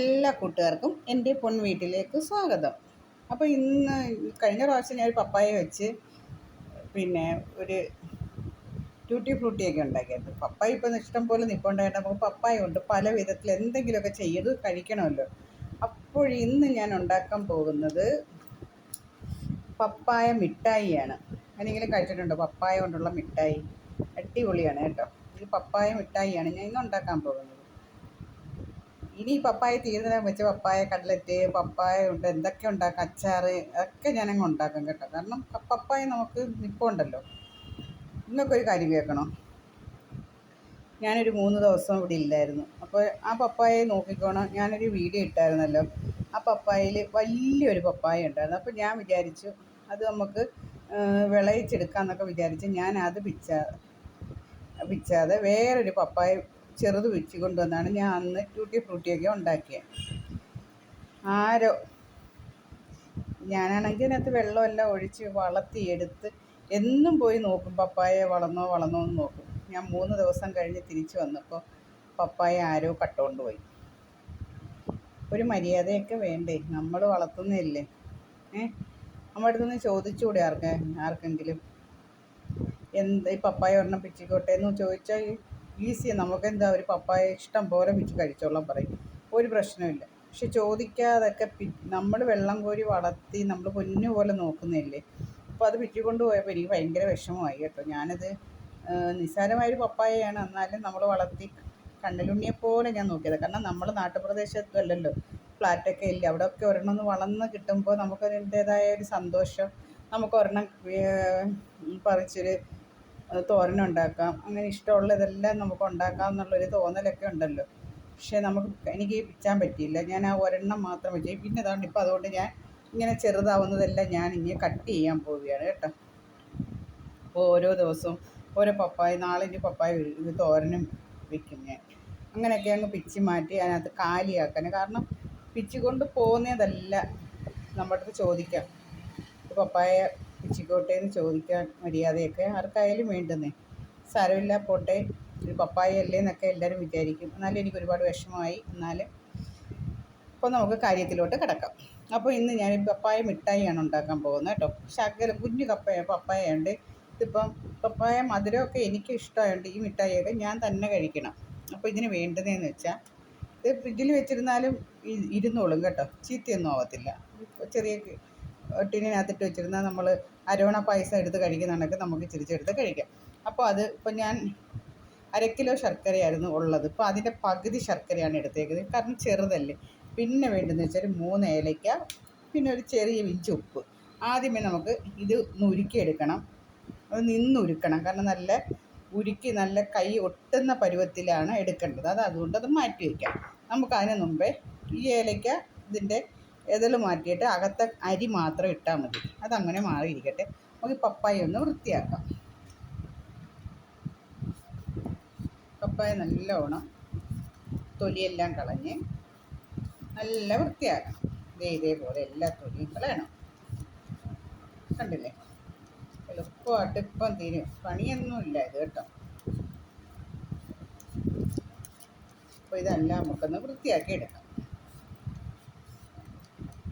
എല്ലാ കൂട്ടുകാർക്കും എന്റെ പൊൺ വീട്ടിലേക്ക് സ്വാഗതം. അപ്പോൾ ഇന്ന് കഴിഞ്ഞ പ്രാവശ്യം ഞാൻ ഒരു പപ്പായ വെച്ച് പിന്നെ ഒരു ട്യൂട്ടി ഫ്രൂട്ടിയൊക്കെ ഉണ്ടാക്കിയത് പപ്പായ ഇപ്പം ഇഷ്ടം പോലെ നിൽപ്പുണ്ടായിട്ട് നമുക്ക് പപ്പായ കൊണ്ട് പല വിധത്തിൽ എന്തെങ്കിലുമൊക്കെ ചെയ്ത് കഴിക്കണമല്ലോ. അപ്പോൾ ഇന്ന് ഞാൻ ഉണ്ടാക്കാൻ പോകുന്നത് പപ്പായ മിഠായിയാണ്. ആരെങ്കിലും കഴിച്ചിട്ടുണ്ടോ. പപ്പായ കൊണ്ടുള്ള മിഠായി. അടിപൊളിയാണ് കേട്ടോ. ഇത് പപ്പായ മിഠായിയാണ് ഞാൻ ഇന്ന് ഉണ്ടാക്കാൻ പോകുന്നത്. ഇനി ഈ പപ്പായ തീരുന്നതിനെ വെച്ച് പപ്പായ കട്ലറ്റ് പപ്പായ ഉണ്ട്. എന്തൊക്കെ ഉണ്ടാക്കാം? അച്ചാർ അതൊക്കെ ഞാനങ്ങ് ഉണ്ടാക്കും കേട്ടോ. കാരണം പപ്പായ നമുക്ക് നിൽപ്പുണ്ടല്ലോ ഇന്നൊക്കെ ഒരു കാര്യം കേൾക്കണോ. ഞാനൊരു മൂന്ന് ദിവസം ഇവിടെ ഇല്ലായിരുന്നു. അപ്പോൾ ആ പപ്പായയെ നോക്കിക്കോണം. ഞാനൊരു വീഡിയോ ഇട്ടായിരുന്നല്ലോ. ആ പപ്പായയിൽ വലിയൊരു പപ്പായ ഉണ്ടായിരുന്നു. അപ്പോൾ ഞാൻ വിചാരിച്ചു അത് നമുക്ക് വിളയിച്ചെടുക്കാമെന്നൊക്കെ വിചാരിച്ച് ഞാൻ അത് പിച്ച പിച്ചാതെ വേറൊരു പപ്പായ ചെറുത് വെച്ച് കൊണ്ടുവന്നാണ് ഞാൻ അന്ന് ട്യൂട്ടി ഫ്രൂട്ടിയൊക്കെ ഉണ്ടാക്കിയത് ആരോ ഞാനാണെങ്കിൽ അതിനകത്ത് വെള്ളമെല്ലാം ഒഴിച്ച് വളർത്തിയെടുത്ത് എന്നും പോയി നോക്കും പപ്പായ വളർന്നോ വളർന്നോ എന്ന് നോക്കും. ഞാൻ മൂന്ന് ദിവസം കഴിഞ്ഞ് തിരിച്ചു വന്നപ്പോൾ പപ്പായ ആരോ കട്ടുകൊണ്ട് പോയി. ഒരു മര്യാദയൊക്കെ വേണ്ടേ? നമ്മൾ വളർത്തുന്നില്ലേ ഏ? നമ്മുടെ അടുത്തുനിന്ന് ചോദിച്ചുകൂടെ ആർക്ക് ആർക്കെങ്കിലും? എന്ത് ഈ പപ്പായ ഒരെണ്ണം പിച്ചിക്കോട്ടെ എന്ന് ചോദിച്ചാൽ ഈസി നമുക്ക് എന്താ ഒരു പപ്പായ ഇഷ്ടം പോലെ വെച്ച് കഴിച്ചോളാം പറയും. ഒരു പ്രശ്നമില്ല പക്ഷെ ചോദിക്കാതൊക്കെ പി നമ്മൾ വെള്ളം കോരി വളർത്തി നമ്മൾ പൊന്നു പോലെ നോക്കുന്നില്ലേ അപ്പോൾ അത് പിറ്റിക്കൊണ്ട് പോയപ്പോൾ എനിക്ക് ഭയങ്കര വിഷമമായി കേട്ടോ. ഞാനത് നിസ്സാരമായൊരു പപ്പായയാണ്. എന്നാലും നമ്മൾ വളർത്തി കണ്ണിലുണ്ണിയെപ്പോലെ ഞാൻ നോക്കിയത്. കാരണം നമ്മൾ നാട്ടുപ്രദേശത്തല്ലല്ലോ. ഫ്ലാറ്റൊക്കെ ഇല്ല? അവിടെയൊക്കെ ഒരെണ്ണം ഒന്ന് വളർന്ന് കിട്ടുമ്പോൾ നമുക്കതിന്റേതായ ഒരു സന്തോഷം. നമുക്ക് ഒരെണ്ണം പറിച്ചൊരു തോരനുണ്ടാക്കാം അങ്ങനെ ഇഷ്ടമുള്ളതെല്ലാം നമുക്ക് ഉണ്ടാക്കാം എന്നുള്ളൊരു തോന്നലൊക്കെ ഉണ്ടല്ലോ. പക്ഷേ നമുക്ക് എനിക്ക് പിച്ചാൻ പറ്റിയില്ല. ഞാൻ ആ ഒരെണ്ണം മാത്രം വെച്ച്. പിന്നെ അതുകൊണ്ട് ഇപ്പോൾ അതുകൊണ്ട് ഞാൻ ഇങ്ങനെ ചെറുതാവുന്നതെല്ലാം ഞാൻ ഇങ്ങനെ കട്ട് ചെയ്യാൻ പോവുകയാണ് കേട്ടോ. അപ്പോൾ ഓരോ ദിവസവും ഓരോ പപ്പായ നാളെ ഇനി പപ്പായ തോരനും വെക്കും ഞാൻ. അങ്ങനെയൊക്കെ അങ്ങ് പിച്ച് മാറ്റി അതിനകത്ത് കാലിയാക്കാൻ കാരണം പിച്ച് കൊണ്ട് പോകുന്നതല്ല നമ്മുടെ അടുത്ത് ചോദിക്കാം. പപ്പായ പിച്ചിക്കോട്ടെ എന്ന് ചോദിക്കാൻ മര്യാദയൊക്കെ ആർക്കായാലും വേണ്ടുന്നേ. സാരമില്ല പോട്ടെ. ഒരു പപ്പായ അല്ലേ എന്നൊക്കെ എല്ലാവരും വിചാരിക്കും. എന്നാലും എനിക്ക് ഒരുപാട് വിഷമമായി. എന്നാലും അപ്പോൾ നമുക്ക് കാര്യത്തിലോട്ട് കിടക്കാം. അപ്പോൾ ഇന്ന് ഞാൻ പപ്പായ മിഠായിയാണ് ഉണ്ടാക്കാൻ പോകുന്നത് കേട്ടോ. ശകല കുഞ്ഞു പപ്പായ പപ്പായുണ്ട് ഇതിപ്പം പപ്പായ മധുരമൊക്കെ എനിക്ക് ഇഷ്ടമായതുകൊണ്ട് ഈ മിഠായിയൊക്കെ ഞാൻ തന്നെ കഴിക്കണം. അപ്പോൾ ഇതിന് വേണ്ടതെന്ന് വെച്ചാൽ ഇത് ഫ്രിഡ്ജിൽ വെച്ചിരുന്നാലും ഇരുന്നോളും കേട്ടോ. ചീത്തയൊന്നും ആവത്തില്ല. ചെറിയ ടിന്നിനകത്തിട്ട് വെച്ചിരുന്ന നമ്മൾ അരവണ പായസം എടുത്ത് കഴിക്കുന്നുണ്ടെങ്കിൽ നമുക്ക് ചിരിച്ചെടുത്ത് കഴിക്കാം. അപ്പോൾ അത് ഇപ്പം ഞാൻ അര കിലോ ശർക്കരയായിരുന്നു ഉള്ളത്. ഇപ്പോൾ അതിന്റെ പകുതി ശർക്കരയാണ് എടുത്തേക്കുന്നത്. കാരണം ചെറുതല്ലേ. പിന്നെ വേണ്ടതെന്ന് വെച്ചാൽ മൂന്ന് ഏലയ്ക്ക പിന്നെ ഒരു ചെറിയ വിഞ്ചി ഉപ്പ്. ആദ്യമേ നമുക്ക് ഇത് ഉരുക്കിയെടുക്കണം അത് നിന്നുരുക്കണം. കാരണം നല്ല ഉരുക്കി നല്ല കൈ ഒട്ടുന്ന പരുവത്തിലാണ് എടുക്കേണ്ടത്. അത് അതുകൊണ്ട് അത് മാറ്റി വയ്ക്കാം നമുക്ക് അതിന് മുമ്പേ ഈ ഏലയ്ക്ക ഇതിന്റെ എതിൽ മാറ്റിയിട്ട് അകത്തെ അരി മാത്രം ഇട്ടാൽ മതി. അതങ്ങനെ മാറിയിരിക്കട്ടെ. നമുക്ക് പപ്പായ ഒന്ന് വൃത്തിയാക്കാം. പപ്പായ നല്ലോണം തൊലിയെല്ലാം കളഞ്ഞ് നല്ല വൃത്തിയാക്കണം. ഇതേ ഇതേപോലെ എല്ലാ തൊലിയും കളയണം. കണ്ടില്ലേ? എളുപ്പമായിട്ട് ഇപ്പം തീരും. പണിയൊന്നുമില്ല ഇത് കേട്ടോ. അപ്പോൾ ഇതെല്ലാം നമുക്കൊന്ന് വൃത്തിയാക്കി എടുക്കാം.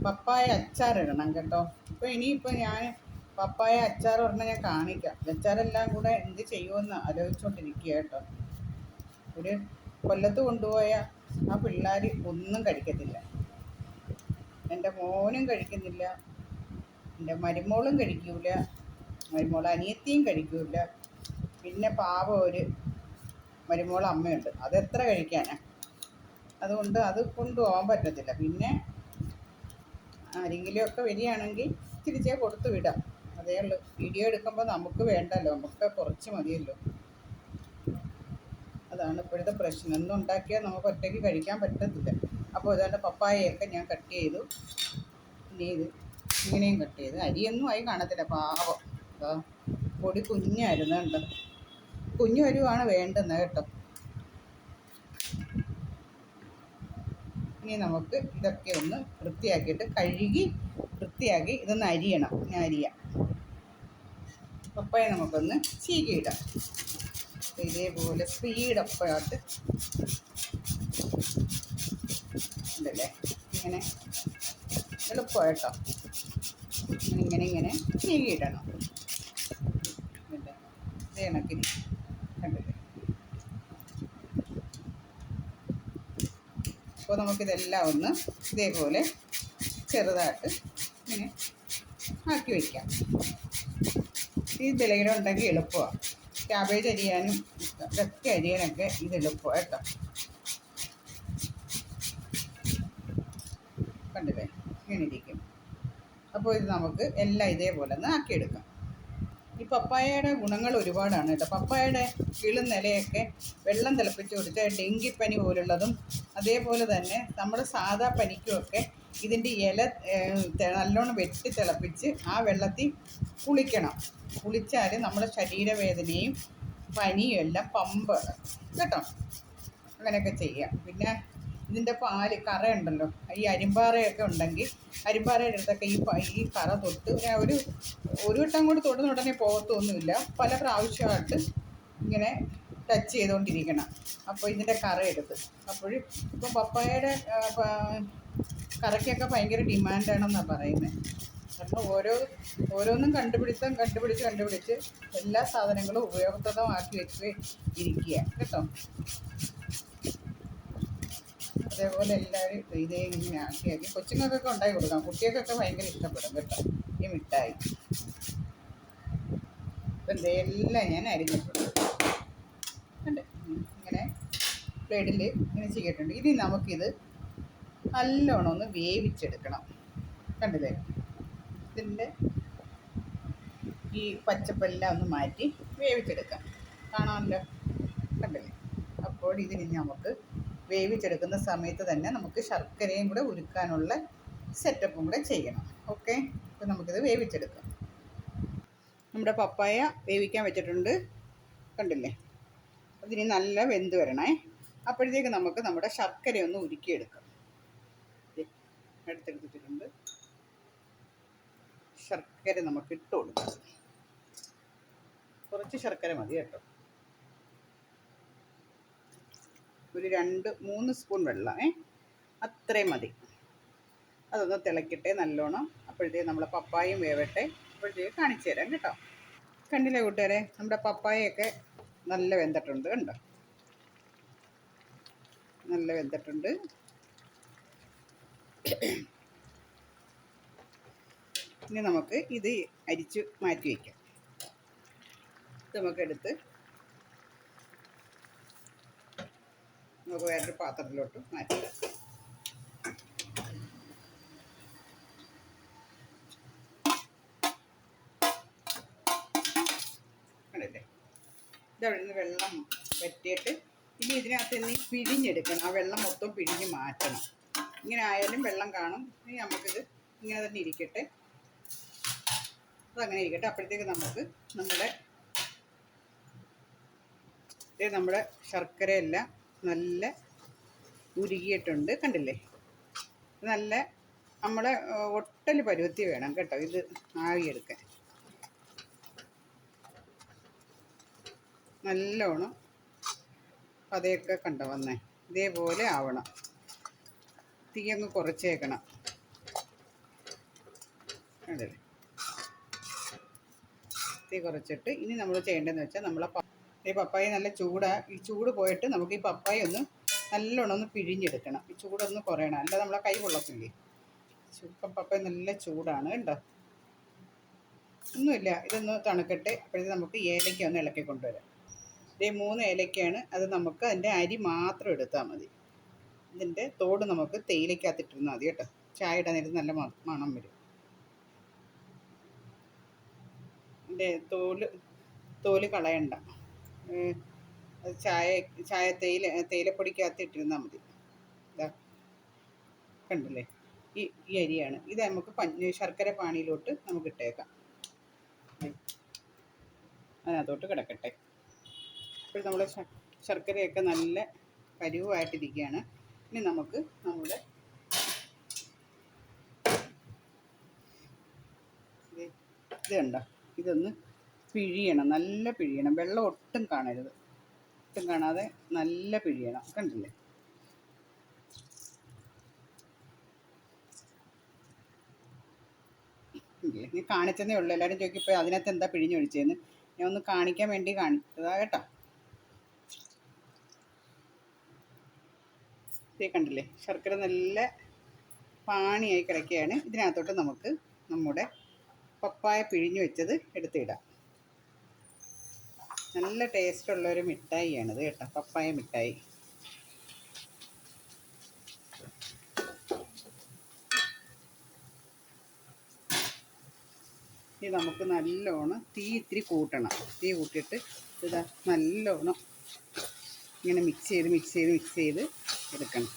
പപ്പായ അച്ചാർ ഇടണം കേട്ടോ. അപ്പോൾ ഇനിയിപ്പോൾ ഞാൻ പപ്പായ അച്ചാർ പറഞ്ഞാൽ ഞാൻ കാണിക്കാം. അച്ചാറെല്ലാം കൂടെ എന്ത് ചെയ്യുമെന്ന് ആലോചിച്ചുകൊണ്ടിരിക്കുക കേട്ടോ. ഒരു കൊല്ലത്ത് കൊണ്ടുപോയ ആ പിള്ളേർ ഒന്നും കഴിക്കത്തില്ല. എന്റെ മോനും കഴിക്കുന്നില്ല. എന്റെ മരുമോളും കഴിക്കൂല. മരുമോൾ അനിയത്തിയും കഴിക്കൂല. പിന്നെ പാവം ഒരു മരുമോൾ അമ്മയുണ്ട്. അതെത്ര കഴിക്കാനാണ് അതുകൊണ്ട് അത് കൊണ്ടുപോകാൻ പറ്റത്തില്ല. പിന്നെ ആരെങ്കിലുമൊക്കെ വരികയാണെങ്കിൽ തിരിച്ചേ കൊടുത്തു വിടാം. അതേ ഉള്ളൂ. വീഡിയോ എടുക്കുമ്പോൾ നമുക്ക് വേണ്ടല്ലോ. നമുക്ക് കുറച്ച് മതിയല്ലോ. അതാണ് ഇപ്പോഴത്തെ പ്രശ്നം. ഒന്നും ഉണ്ടാക്കിയാൽ നമുക്ക് ഒറ്റയ്ക്ക് കഴിക്കാൻ പറ്റത്തില്ല. അപ്പോൾ ഇതാണ്ട് പപ്പായയൊക്കെ ഞാൻ കട്ട് ചെയ്തു. പിന്നെ ഇത് ഇങ്ങനെയും കട്ട് ചെയ്തു. അരിയൊന്നും ആയി കാണത്തില്ല. പാവം. പൊടി കുഞ്ഞായിരുന്നു കേട്ടോ കുഞ്ഞു വരുവാണ് വേണ്ടുന്നത് കേട്ടോ. ഇനി നമുക്ക് ഇതൊക്കെ ഒന്ന് വൃത്തിയാക്കിയിട്ട് കഴുകി വൃത്തിയാക്കി ഇതൊന്ന് അരിയണം. ഞാൻ അരിയാം. പപ്പായ നമുക്കൊന്ന് ചീകിയിടാം. ഇതേപോലെ സ്പീഡപ്പായിട്ട് ഉണ്ടല്ലേ? ഇങ്ങനെ എളുപ്പമായിട്ടോ? ഇങ്ങനെ ഇങ്ങനെ ചീകിയിടണം. ഇത് കണക്കിന് കണ്ടില്ലേ അപ്പോൾ നമുക്കിതെല്ലാം ഒന്ന് ഇതേപോലെ ചെറുതായിട്ട് ഇങ്ങനെ ആക്കി വയ്ക്കാം ഈ തിലകിട ഉണ്ടെങ്കിൽ എളുപ്പമാണ് ക്യാബേജ് അരിയാനും ഇതൊക്കെ അരിയാനൊക്കെ ഇത് എളുപ്പമാണ് കേട്ടോ. കണ്ടില്ലേ? ഇങ്ങനെ ഇരിക്കും. അപ്പോൾ ഇത് നമുക്ക് എല്ലാം ഇതേപോലെ ഒന്ന് ആക്കിയെടുക്കാം. ഈ പപ്പായയുടെ ഗുണങ്ങൾ ഒരുപാടാണ് കേട്ടോ. പപ്പായയുടെ കിളും നിലയൊക്കെ വെള്ളം തിളപ്പിച്ച് കൊടുത്ത് ഡെങ്കിപ്പനി പോലുള്ളതും അതേപോലെ തന്നെ നമ്മുടെ സാധാ പനിക്കുമൊക്കെ ഇതിന്റെ ഇല നല്ലോണം വെട്ടി തിളപ്പിച്ച് ആ വെള്ളത്തിൽ കുളിക്കണം. കുളിച്ചാൽ നമ്മുടെ ശരീരവേദനയും പനിയും എല്ലാം പമ്പ് കേട്ടോ? അങ്ങനെയൊക്കെ ചെയ്യാം. പിന്നെ ഇതിന്റെ പാൽ കറയുണ്ടല്ലോ ഈ അരിമ്പാറയൊക്കെ ഉണ്ടെങ്കിൽ അരിമ്പാറയുടെ അടുത്തൊക്കെ ഈ ഈ കറ തൊട്ട് ഒരു ഒരു വട്ടം കൂടി തൊടുന്ന ഉടനെ പോകത്തൊന്നുമില്ല. പല പ്രാവശ്യമായിട്ട് ഇങ്ങനെ ടച്ച് ചെയ്തുകൊണ്ടിരിക്കണം അപ്പോൾ ഇതിന്റെ കറ എടുത്ത്. അപ്പോഴും ഇപ്പം പപ്പായയുടെ കറയ്ക്കൊക്കെ ഭയങ്കര ഡിമാൻഡാണെന്നാണ് പറയുന്നത് കാരണം ഓരോ ഓരോന്നും കണ്ടുപിടുത്തം കണ്ടുപിടിച്ച് കണ്ടുപിടിച്ച് എല്ലാ സാധനങ്ങളും ഉപയോഗപ്രദമാക്കി വെച്ച് ഇരിക്കുക കേട്ടോ? അതേപോലെ എല്ലാവരും ഇതേ ഇങ്ങനെ ആക്കിയാക്കി ആക്കി കൊച്ചുങ്ങൾക്കൊക്കെ ഉണ്ടാക്കി കൊടുക്കാം. കുട്ടികൾക്കൊക്കെ ഭയങ്കര ഇഷ്ടപ്പെടും കേട്ടോ ഈ മിഠായി. ഇപ്പം ഇതെല്ലാം ഞാൻ അരിഞ്ഞിട്ടുണ്ട്. ഇങ്ങനെ പ്ലേഡിൽ ഇങ്ങനെ ചെയ്തിട്ടുണ്ട്. ഇനി നമുക്കിത് നല്ലോണം ഒന്ന് വേവിച്ചെടുക്കണം. കണ്ടില്ലേ? ഇതിന്റെ ഈ പച്ചപ്പെല്ലാം ഒന്ന് മാറ്റി വേവിച്ചെടുക്കാം. കാണാമല്ലോ? കണ്ടില്ലേ? അപ്പോൾ ഇതിന് നമുക്ക് വേവിച്ചെടുക്കുന്ന സമയത്ത് തന്നെ നമുക്ക് ശർക്കരയും കൂടെ ഉരുക്കാനുള്ള സെറ്റപ്പും കൂടെ ചെയ്യണം. ഓക്കെ അപ്പോൾ നമുക്കിത് വേവിച്ചെടുക്കാം. നമ്മുടെ പപ്പായ വേവിക്കാൻ വെച്ചിട്ടുണ്ട്. കണ്ടില്ലേ? അതിന് നല്ല വെന്ത് വരണേ. അപ്പോഴത്തേക്ക് നമുക്ക് നമ്മുടെ ശർക്കര ഒന്ന് ഉരുക്കിയെടുക്കാം. എടുത്തെടുത്തിട്ടുണ്ട്. ശർക്കര നമുക്ക് ഇട്ട് കൊടുക്കാം. കുറച്ച് ശർക്കര മതി കേട്ടോ. ഒരു രണ്ട് മൂന്ന് സ്പൂൺ വെള്ളം ഏ? അത്രയും മതി. അതൊന്ന് തിളക്കട്ടെ നല്ലോണം. അപ്പോഴത്തേക്ക് നമ്മളെ പപ്പായയും വേവട്ടെ. അപ്പോഴത്തേക്ക് കാണിച്ചു തരാം കേട്ടോ. കണ്ടില്ലേ കൂട്ടുകാരെ? നമ്മുടെ പപ്പായയൊക്കെ നല്ല വെന്തിട്ടുണ്ട് കണ്ടോ? നല്ല വെന്തിട്ടുണ്ട്. ഇനി നമുക്ക് ഇത് അരിച്ച് മാറ്റി വയ്ക്കാം. നമുക്കെടുത്ത് നമുക്ക് വേറൊരു പാത്രത്തിലോട്ട് മാറ്റി. കണ്ടില്ലേ? ഇതവിടെ നിന്ന് വെള്ളം വറ്റിയിട്ട് ഇനി ഇതിനകത്ത് നിന്ന് പിഴിഞ്ഞെടുക്കണം. ആ വെള്ളം മൊത്തം പിഴിഞ്ഞ് മാറ്റണം. ഇങ്ങനെ ആയാലും വെള്ളം കാണും. ഇനി നമുക്കിത് ഇങ്ങനെ തന്നെ ഇരിക്കട്ടെ. അതങ്ങനെ ഇരിക്കട്ടെ. അപ്പോഴത്തേക്ക് നമുക്ക് നമ്മുടെ നമ്മുടെ ശർക്കരയെല്ലാം നല്ല ഉരുകിയിട്ടുണ്ട്. കണ്ടില്ലേ? നല്ല നമ്മളെ ഒട്ടൽ പരുവത്തി വേണം കേട്ടോ ഇത് ആവിയെടുക്കാൻ. നല്ലോണം പതയൊക്കെ കണ്ടു വന്നേ? ഇതേപോലെ ആവണം. തീ അങ്ങ് കുറച്ചേക്കണം. കണ്ടില്ലേ? തീ കുറച്ചിട്ട് ഇനി നമ്മൾ ചെയ്യേണ്ടതെന്ന് വെച്ചാൽ നമ്മളെ ഈ പപ്പായ നല്ല ചൂടാ. ഈ ചൂട് പോയിട്ട് നമുക്ക് ഈ പപ്പായ ഒന്ന് നല്ലോണം ഒന്ന് പിഴിഞ്ഞെടുക്കണം. ഈ ചൂടൊന്ന് കുറയണം. അല്ല നമ്മളെ കൈ കൊള്ളത്തില്ലേ ചു- പപ്പായ നല്ല ചൂടാണ് കേട്ടോ ഒന്നുമില്ല. ഇതൊന്ന് തണുക്കട്ടെ. അപ്പോഴത്തേക്ക് നമുക്ക് ഏലയ്ക്ക ഒന്ന് ഇളക്കി കൊണ്ടുവരാം. ഇതേ മൂന്ന് ഏലക്കയാണ്. അത് നമുക്ക് അതിന്റെ അരി മാത്രം എടുത്താൽ മതി. ഇതിന്റെ തോട് നമുക്ക് തേയിലയ്ക്കകത്തിട്ടിരുന്നാൽ മതി കേട്ടോ. ചായ ഇടാൻ നല്ല മണം വരും. ഇതിന്റെ തോൽ തോൽ കളയണ്ട. ചായ ചായ തേയില തേയിലപ്പൊടിക്കകത്ത് ഇട്ടിരുന്നാൽ മതി. ഇതാ കണ്ടില്ലേ? ഈ ഈ അരിയാണ്. ഇത് നമുക്ക് പഞ്ഞ ശർക്കര പാനിയിലോട്ട് നമുക്ക് ഇട്ടേക്കാം. അതിനകത്തോട്ട് കിടക്കട്ടെ. ഇപ്പോൾ നമ്മുടെ ശർക്കരയൊക്കെ നല്ല കരുവായിട്ടിരിക്കുകയാണ് ഇനി നമുക്ക് നമ്മുടെ ഇതുണ്ടോ ഇത് കണ്ടോ? ഇതൊന്ന് പിഴിയണം നല്ല പിഴിയണം. വെള്ളം ഒട്ടും കാണരുത്. ഒട്ടും കാണാതെ നല്ല പിഴിയണം. കണ്ടില്ലേ? നീ കാണിച്ചതേ ഉള്ളൂ. എല്ലാവരും ചോദിക്കും അതിനകത്ത് എന്താ പിഴിഞ്ഞൊഴിച്ചതെന്ന് ഞാൻ ഒന്ന് കാണിക്കാൻ വേണ്ടി കാണിച്ചതാ കേട്ടോ. ഇതേ കണ്ടില്ലേ? ശർക്കര നല്ല പാണിയായി കിടക്കുകയാണ്. ഇതിനകത്തോട്ട് നമുക്ക് നമ്മുടെ പപ്പായ പിഴിഞ്ഞു വെച്ചത് എടുത്തിടാം. നല്ല ടേസ്റ്റുള്ള ഒരു മിഠായിയാണിത് കേട്ടോ പപ്പായ മിഠായി. ഇനി നമുക്ക് നല്ലോണം തീ ഇത്തിരി കൂട്ടണം. തീ കൂട്ടിയിട്ട് ഇതാ നല്ലോണം ഇങ്ങനെ മിക്സ് ചെയ്ത് മിക്സ് ചെയ്ത് മിക്സ് ചെയ്ത് എടുക്കണം.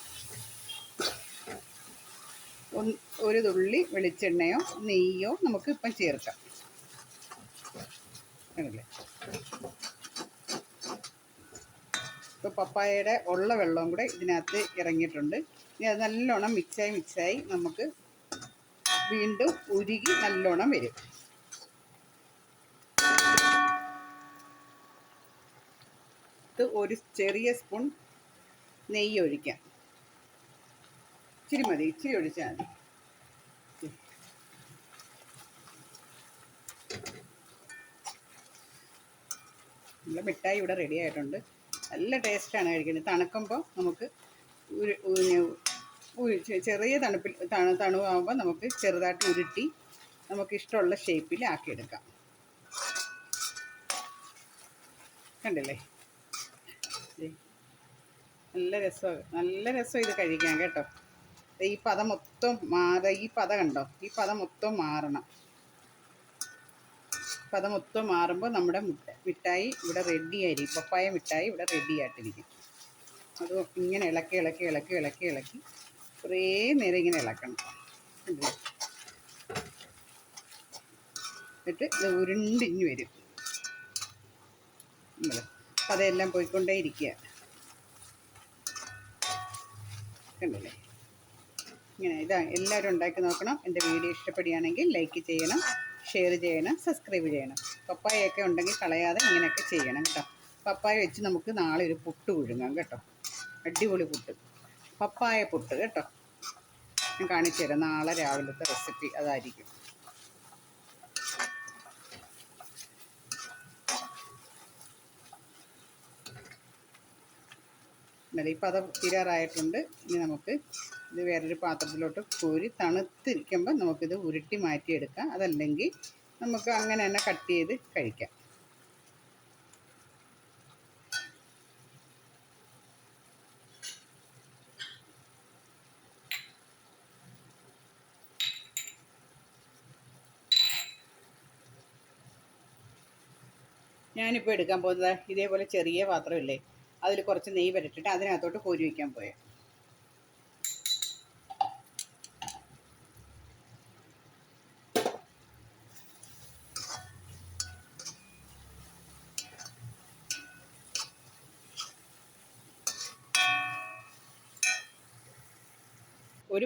ഒന്ന് ഒരു തുള്ളി വെളിച്ചെണ്ണയോ നെയ്യോ നമുക്ക് ഇപ്പം ചേർക്കാം. കണ്ടില്ലേ ഇപ്പോൾ പപ്പായയുടെ ഉള്ള വെള്ളവും കൂടെ ഇതിനകത്ത് ഇറങ്ങിയിട്ടുണ്ട്. ഇനി അത് നല്ലോണം മിക്സായി മിക്സായി നമുക്ക് വീണ്ടും ഉരുകി നല്ലോണം വരും. ഒരു ചെറിയ സ്പൂൺ നെയ്യ് ഒഴിക്കാം. ഇച്ചിരി മതി ഇച്ചിരി ഒഴിച്ചാൽ മതി. നമ്മുടെ മിഠായി ഇവിടെ റെഡി ആയിട്ടുണ്ട്. നല്ല ടേസ്റ്റാണ് കഴിക്കുന്നത്. തണുക്കുമ്പോൾ നമുക്ക് ചെറിയ തണുപ്പിൽ തണു തണുവാകുമ്പോൾ നമുക്ക് ചെറുതായിട്ട് ഉരുട്ടി നമുക്ക് ഇഷ്ടമുള്ള ഷേപ്പിൽ ആക്കിയെടുക്കാം. കണ്ടില്ലേ? നല്ല രസം നല്ല രസം ഇത് കഴിക്കാൻ കേട്ടോ. ഈ പദം മൊത്തം മാറ ഈ പദം കണ്ടോ? ഈ പദം മൊത്തം മാറണം. പത മൊത്തം മാറുമ്പോൾ നമ്മുടെ മിഠായി ഇവിടെ റെഡി ആയിരിക്കും. പപ്പായ മിഠായി ഇവിടെ റെഡി ആയിട്ടിരിക്കും. അത് ഇങ്ങനെ ഇളക്കി ഇളക്കി ഇളക്കി ഇളക്കി ഇളക്കി കുറേ നേരം ഇങ്ങനെ ഇളക്കണം? എന്നിട്ട് ഇത് ഉരുണ്ടിഞ്ഞ് വരും. അപ്പം അതെല്ലാം പോയിക്കൊണ്ടേ ഇരിക്കുക. കണ്ടില്ലേ? ഇങ്ങനെ ഇതാ. എല്ലാവരും ഉണ്ടാക്കി നോക്കണം. എന്റെ വീഡിയോ ഇഷ്ടപ്പെടുകയാണെങ്കിൽ ലൈക്ക് ചെയ്യണം. ഷെയർ ചെയ്യണം സബ്സ്ക്രൈബ് ചെയ്യണം. പപ്പായൊക്കെ ഉണ്ടെങ്കിൽ കളയാതെ ഇങ്ങനെയൊക്കെ ചെയ്യണം കേട്ടോ. പപ്പായ വെച്ച് നമുക്ക് നാളെ ഒരു പുട്ട് പുഴുങ്ങാം കേട്ടോ. അടിപൊളി പുട്ട്. പപ്പായ പുട്ട് കേട്ടോ. ഞാൻ കാണിച്ചു തരാം. നാളെ രാവിലത്തെ റെസിപ്പി അതായിരിക്കും. എന്നാലും ഇപ്പം അത് തീരാറായിട്ടുണ്ട്. ഇനി നമുക്ക് ഇത് വേറൊരു പാത്രത്തിലോട്ട് കോരി തണുത്തിരിക്കുമ്പോൾ നമുക്കിത് ഉരുട്ടി മാറ്റിയെടുക്കാം. അതല്ലെങ്കിൽ നമുക്ക് അങ്ങനെ തന്നെ കട്ട് ചെയ്ത് കഴിക്കാം. ഞാനിപ്പോൾ എടുക്കാൻ പോകുന്നത് ഇതേപോലെ ചെറിയ പാത്രമില്ലേ? അതിൽ കുറച്ച് നെയ്യ് വരട്ടിട്ട് അതിനകത്തോട്ട് കോരി വയ്ക്കാൻ പോയത്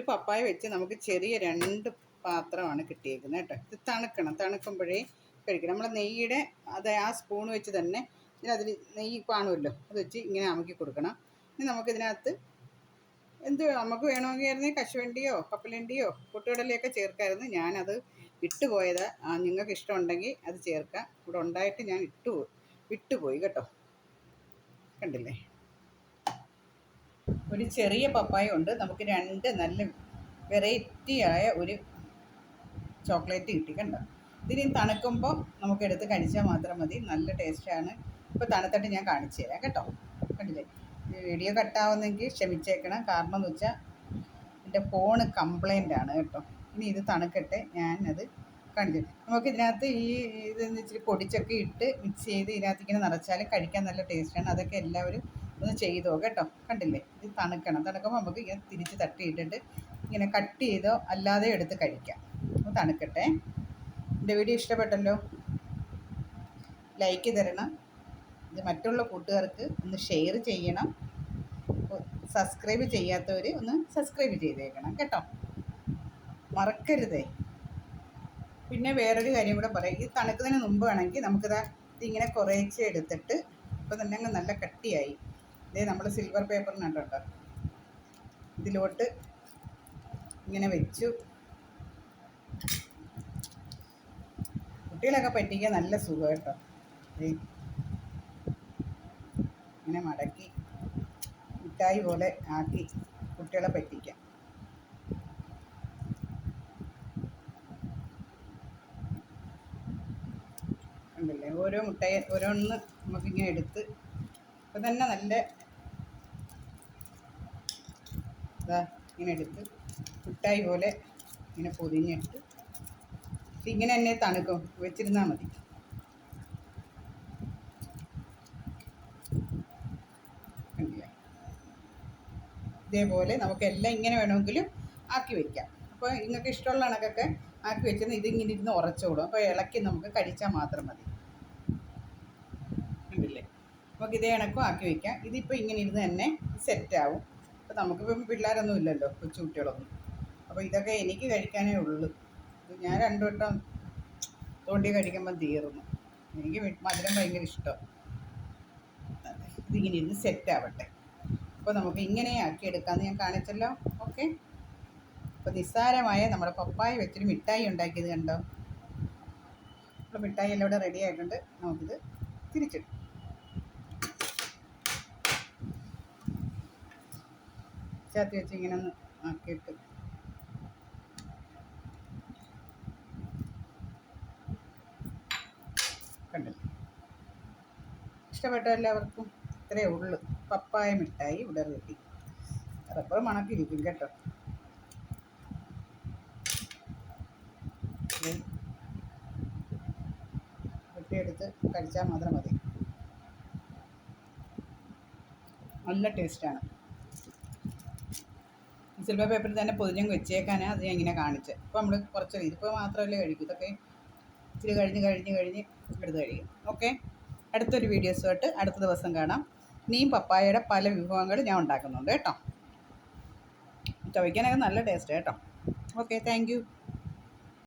ഒരു പപ്പായ വെച്ച് നമുക്ക് ചെറിയ രണ്ട് പാത്രമാണ് കിട്ടിയേക്കുന്നത് കേട്ടോ. ഇത് തണുക്കണം. തണുക്കുമ്പോഴേ കഴിക്കണം. നമ്മൾ നെയ്യുടെ അത് ആ സ്പൂൺ വെച്ച് തന്നെ ഇതിനതിൽ നെയ്യ് കാണുമല്ലോ? അത് വെച്ച് ഇങ്ങനെ അമുക്കി കൊടുക്കണം. ഇനി നമുക്കിതിനകത്ത് എന്ത് നമുക്ക് വേണമെങ്കിൽ കശുവണ്ടിയോ കപ്പലണ്ടിയോ പൊട്ടുകടലയൊക്കെ ചേർക്കായിരുന്നു. ഞാനത് വിട്ടുപോയത് നിങ്ങൾക്ക് ഇഷ്ടമുണ്ടെങ്കിൽ അത് ചേർക്കാം. ഇവിടെ ഉണ്ടായിട്ട് ഞാൻ ഇട്ടു വിട്ടുപോയി കേട്ടോ. കണ്ടില്ലേ? ഒരു ചെറിയ പപ്പായ ഉണ്ട്. നമുക്ക് രണ്ട് നല്ല വെറൈറ്റിയായ ഒരു ചോക്ലേറ്റ് കിട്ടി കണ്ടോ? ഇതിനി തണുക്കുമ്പോൾ നമുക്ക് എടുത്ത് കഴിച്ചാൽ മാത്രം മതി. നല്ല ടേസ്റ്റാണ് ഇപ്പോൾ തണുത്തിട്ട് ഞാൻ കാണിച്ചു തരാം കേട്ടോ? കണ്ടില്ലേ? വീഡിയോ കട്ടാവുന്നെങ്കിൽ ക്ഷമിച്ചേക്കണം. കാരണം എന്ന് വെച്ചാൽ എന്റെ ഫോണ് കംപ്ലൈന്റ് ആണ് കേട്ടോ? ഇനി ഇത് തണുക്കട്ടെ. ഞാനത് കാണിച്ചു നമുക്ക് ഇതിനകത്ത് ഈ ഇത് ഇച്ചിരി പൊടിച്ചൊക്കെ ഇട്ട് മിക്സ് ചെയ്ത് ഇതിനകത്ത് ഇങ്ങനെ നിറച്ചാൽ കഴിക്കാൻ നല്ല ടേസ്റ്റാണ് അതൊക്കെ എല്ലാവരും ഒന്ന് ചെയ്തോ കേട്ടോ? കണ്ടില്ലേ? ഇത് തണുക്കണം. തണുക്കുമ്പോൾ നമുക്ക് ഇങ്ങനെ തിരിച്ച് തട്ടിയിട്ടിട്ട് ഇങ്ങനെ കട്ട് ചെയ്തോ അല്ലാതെ എടുത്ത് കഴിക്കാം. അപ്പോൾ തണുക്കട്ടെ. എന്റെ വീഡിയോ ഇഷ്ടപ്പെട്ടല്ലോ? ലൈക്ക് തരണം. ഇത് മറ്റുള്ള കൂട്ടുകാർക്ക് ഒന്ന് ഷെയർ ചെയ്യണം. സബ്സ്ക്രൈബ് ചെയ്യാത്തവർ ഒന്ന് സബ്സ്ക്രൈബ് ചെയ്തേക്കണം കേട്ടോ? മറക്കരുതേ. പിന്നെ വേറൊരു കാര്യം കൂടെ പറയാം. ഈ തണുക്കുന്നതിന് മുമ്പ് വേണമെങ്കിൽ നമുക്കിതാ ഇതിങ്ങനെ കുറേശ്ശെ എടുത്തിട്ട് ഇപ്പം തന്നെ നല്ല കട്ടിയായി. ഇതേ നമ്മൾ സിൽവർ പേപ്പറിനുണ്ടോ ഇതിലോട്ട് ഇങ്ങനെ വെച്ചു. കുട്ടികളൊക്കെ പറ്റിക്കാൻ നല്ല സുഖം കേട്ടോ. ഇങ്ങനെ മടക്കി മിഠായി പോലെ ആക്കി കുട്ടികളെ പറ്റിക്കാം. ഉണ്ടല്ലേ ഓരോ മുട്ടയെ ഓരോന്ന് നമുക്കിങ്ങനെ എടുത്ത് ഇപ്പം തന്നെ നല്ല ഇതാ ഇങ്ങനെ എടുത്ത് മിഠായി പോലെ ഇങ്ങനെ പൊതിഞ്ഞിട്ട് ഇങ്ങനെ തന്നെ തണുക്കും. വെച്ചിരുന്നാൽ മതി. ഇതേപോലെ നമുക്ക് എല്ലാം ഇങ്ങനെ വേണമെങ്കിലും ആക്കി വെക്കാം. അപ്പോൾ നിങ്ങൾക്ക് ഇഷ്ടമുള്ള കണക്കൊക്കെ ആക്കി വെച്ചിരുന്ന ഇതിങ്ങനെ ഇരുന്ന് ഉറച്ചോടും അപ്പോൾ ഇളക്കി നമുക്ക് കഴിച്ചാൽ മാത്രം മതി. കണ്ടില്ലേ? നമുക്ക് ഇതേ കണക്കും ആക്കി വെക്കാം. ഇതിപ്പോൾ ഇങ്ങനെ ഇരുന്ന് തന്നെ സെറ്റാവും അപ്പോൾ നമുക്കിപ്പം പിള്ളേരൊന്നും ഇല്ലല്ലോ കൊച്ചു കുട്ടികളൊന്നും. അപ്പോൾ ഇതൊക്കെ എനിക്ക് കഴിക്കാനേ ഉള്ളൂ. ഞാൻ രണ്ടു വട്ടം തോണ്ടി കഴിക്കുമ്പം തീർന്നു. എനിക്ക് മധുരം ഭയങ്കര ഇഷ്ടം. ഇതിങ്ങനെ ഇരുന്ന് സെറ്റാവട്ടെ അപ്പോൾ നമുക്ക് ഇങ്ങനെ ആക്കി എടുക്കാമെന്ന് ഞാൻ കാണിച്ചല്ലോ. ഓക്കെ. അപ്പോൾ നിസ്സാരമായ നമ്മുടെ പപ്പായ വെച്ചിട്ട് മിഠായി ഉണ്ടാക്കിയത് കണ്ടോ? അപ്പോൾ മിഠായി എല്ലാം ഇവിടെ റെഡി ആയിട്ടുണ്ട്. നമുക്കിത് തിരിച്ചിടും ചാത്തി വെച്ച് ഇങ്ങനെ ഒന്ന് ആക്കിയിട്ട്. കണ്ടല്ലോ? ഇഷ്ടപ്പെട്ട എല്ലാവർക്കും ഇത്രേ ഉള്ളൂ. പപ്പായ മിഠായി ഇവിടെ റെഡി. റബ്ബർ മണക്കിരിക്കും കേട്ടോ. വെട്ടിയെടുത്ത് കഴിച്ചാൽ മാത്രം മതി. നല്ല ടേസ്റ്റാണ് സിൽവർ പേപ്പറിൽ തന്നെ പൊതിഞ്ഞും വെച്ചേക്കാനാണ് അത് ഞാൻ ഇങ്ങനെ കാണിച്ചത് അപ്പോൾ നമ്മൾ കുറച്ച് ഇതിപ്പോൾ മാത്രമല്ലേ കഴിക്കും. ഇതൊക്കെ ഇച്ചിരി കഴിഞ്ഞ് കഴിഞ്ഞ് കഴിഞ്ഞ് എടുത്ത് കഴിയും ഓക്കെ അടുത്തൊരു വീഡിയോസുമായിട്ട് അടുത്ത ദിവസം കാണാം. നീം പപ്പായയുടെ പല വിഭവങ്ങൾ ഞാൻ ഉണ്ടാക്കുന്നുണ്ട് കേട്ടോ. ചവയ്ക്കാനൊക്കെ നല്ല ടേസ്റ്റ് കേട്ടോ. Okay thank